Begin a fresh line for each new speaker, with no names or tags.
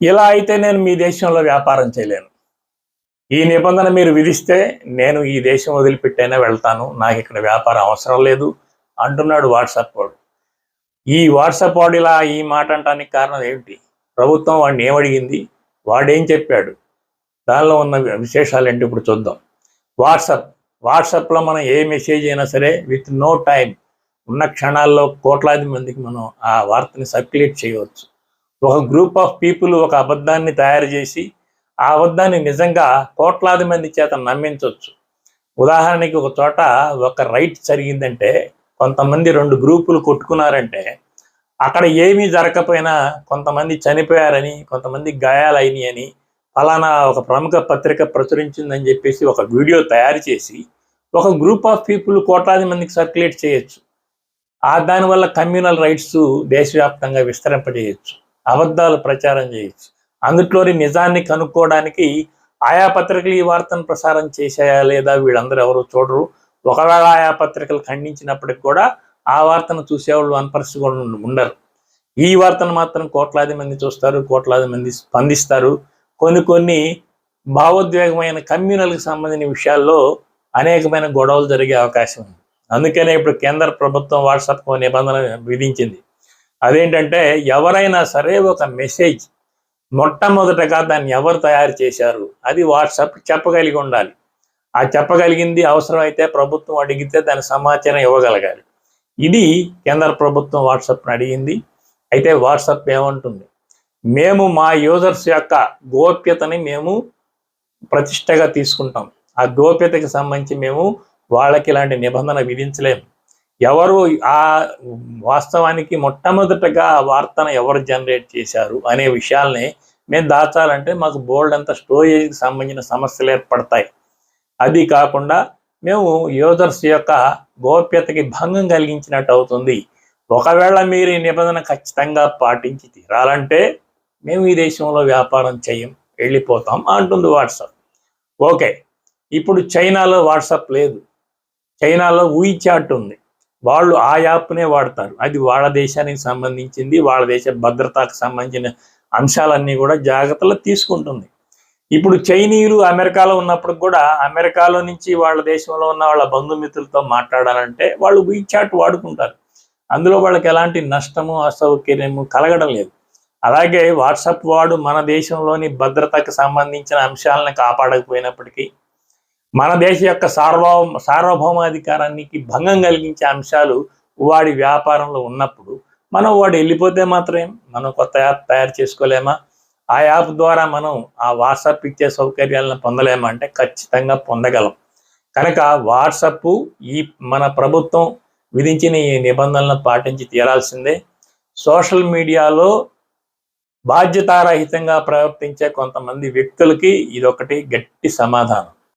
ఇలా అయితే నేను మీ దేశంలో వ్యాపారం చేయలేను. ఈ నిబంధన మీరు విధిస్తే నేను ఈ దేశం వదిలిపెట్టైనా వెళ్తాను. నాకు ఇక్కడ వ్యాపారం అవసరం లేదు అంటున్నాడు వాట్సాప్ వాడు. ఈ వాట్సాప్ వాడు ఇలా ఈ మాట అంటానికి కారణం ఏమిటి? ప్రభుత్వం వాడిని ఏమడిగింది వాడేం చెప్పాడు? దానిలో ఉన్న విశేషాలు ఏంటి ఇప్పుడు చూద్దాం. వాట్సాప్ వాట్సాప్లో మనం ఏ మెసేజ్ అయినా సరే విత్ నో టైం ఉన్న క్షణాల్లో కోట్లాది మందికి మనం ఆ వార్తని సర్క్యులేట్ చేయవచ్చు. ఒక గ్రూప్ ఆఫ్ పీపుల్ ఒక అబద్ధాన్ని తయారు చేసి ఆ అబద్ధాన్ని నిజంగా కోట్లాది మంది చేత నమ్మించవచ్చు ఉదాహరణకి ఒక చోట ఒక రైట్ జరిగిందంటే కొంతమంది రెండు గ్రూపులు కొట్టుకున్నారంటే అక్కడ ఏమీ జరగకపోయినా కొంతమంది చనిపోయారని కొంతమంది గాయాలైనవి అని ఫలానా ఒక ప్రముఖ పత్రిక ప్రచురించిందని చెప్పేసి ఒక వీడియో తయారు చేసి ఒక గ్రూప్ ఆఫ్ పీపుల్ కోట్లాది మందికి సర్క్యులేట్ చేయొచ్చు. ఆ దానివల్ల కమ్యూనల్ రైట్స్ దేశవ్యాప్తంగా విస్తరింపజేయచ్చు. అబద్ధాలు ప్రచారం చేయొచ్చు. అందులోని నిజాన్ని కనుక్కోవడానికి ఆయా పత్రికలు ఈ వార్తను ప్రసారం చేశాయా లేదా వీళ్ళందరూ ఎవరు చూడరు. ఒకవేళ ఆయా పత్రికలు ఖండించినప్పటికి కూడా ఆ వార్తను చూసేవాళ్ళు వన్ కూడా ఉండరు. ఈ వార్తను మాత్రం కోట్లాది మంది చూస్తారు కోట్లాది మంది స్పందిస్తారు. కొన్ని కొన్ని భావోద్వేగమైన కమ్యూనల్కి సంబంధించిన విషయాల్లో అనేకమైన గొడవలు జరిగే అవకాశం ఉంది. అందుకనే ఇప్పుడు కేంద్ర ప్రభుత్వం వాట్సాప్ నిబంధన విధించింది. అదేంటంటే ఎవరైనా సరే ఒక మెసేజ్ మొట్టమొదటగా దాన్ని ఎవరు తయారు చేశారు? అది వాట్సాప్ చెప్పగలిగి ఉండాలి. ఆ చెప్పగలిగింది అవసరమైతే ప్రభుత్వం అడిగితే దాని సమాచారం ఇవ్వగలగాలి. ఇది కేంద్ర ప్రభుత్వం వాట్సాప్ను అడిగింది. అయితే వాట్సాప్ ఏమంటుంది? మేము మా యూజర్స్ యొక్క గోప్యతని మేము ప్రతిష్టగా తీసుకుంటాం. ఆ గోప్యతకి సంబంధించి మేము వాళ్ళకి ఇలాంటి నిబంధన విధించలేము. ఎవరు ఆ వాస్తవానికి మొట్టమొదటగా ఆ వార్తను ఎవరు జనరేట్ చేశారు అనే విషయాల్ని మేము దాచాలంటే మాకు బోల్డ్ అంత స్టోరేజ్కి సంబంధించిన సమస్యలు ఏర్పడతాయి. అది కాకుండా మేము యూజర్స్ యొక్క గోప్యతకి భంగం కలిగించినట్టు అవుతుంది. ఒకవేళ మీరు ఈ నిబంధన ఖచ్చితంగా పాటించి తీరాలంటే మేము ఈ దేశంలో వ్యాపారం చేయం వెళ్ళిపోతాం అంటుంది వాట్సాప్. ఓకే ఇప్పుడు చైనాలో వాట్సాప్ లేదు. చైనాలో చాట్ ఉంది. వాళ్ళు ఆ యాప్నే వాడతారు. అది వాళ్ళ దేశానికి సంబంధించింది వాళ్ళ దేశ భద్రతకు సంబంధించిన అంశాలన్నీ కూడా జాగ్రత్తలు తీసుకుంటుంది. ఇప్పుడు చైనీయులు అమెరికాలో ఉన్నప్పుడు కూడా అమెరికాలో నుంచి వాళ్ళ దేశంలో ఉన్న వాళ్ళ బంధుమిత్రులతో మాట్లాడాలంటే వాళ్ళు చాట్ వాడుకుంటారు. అందులో వాళ్ళకి ఎలాంటి నష్టము అసౌకర్యము కలగడం లేదు. అలాగే వాట్సాప్ వాడు మన దేశంలోని భద్రతకు సంబంధించిన అంశాలను కాపాడకపోయినప్పటికీ మన దేశ యొక్క సార్వభౌమ సార్వభౌమాధికారానికి భంగం కలిగించే అంశాలు వాడి వ్యాపారంలో ఉన్నప్పుడు మనం వాడు వెళ్ళిపోతే మాత్రం మనం కొత్త యాప్ తయారు చేసుకోలేమా? ఆ యాప్ ద్వారా మనం ఆ వాట్సాప్ ఇచ్చే సౌకర్యాలను పొందలేమా అంటే ఖచ్చితంగా పొందగలం. కనుక వాట్సప్ ఈ మన ప్రభుత్వం విధించిన ఈ నిబంధనలను పాటించి తీరాల్సిందే. సోషల్ మీడియాలో బాధ్యతారహితంగా ప్రవర్తించే కొంతమంది వ్యక్తులకి ఇదొకటి గట్టి సమాధానం.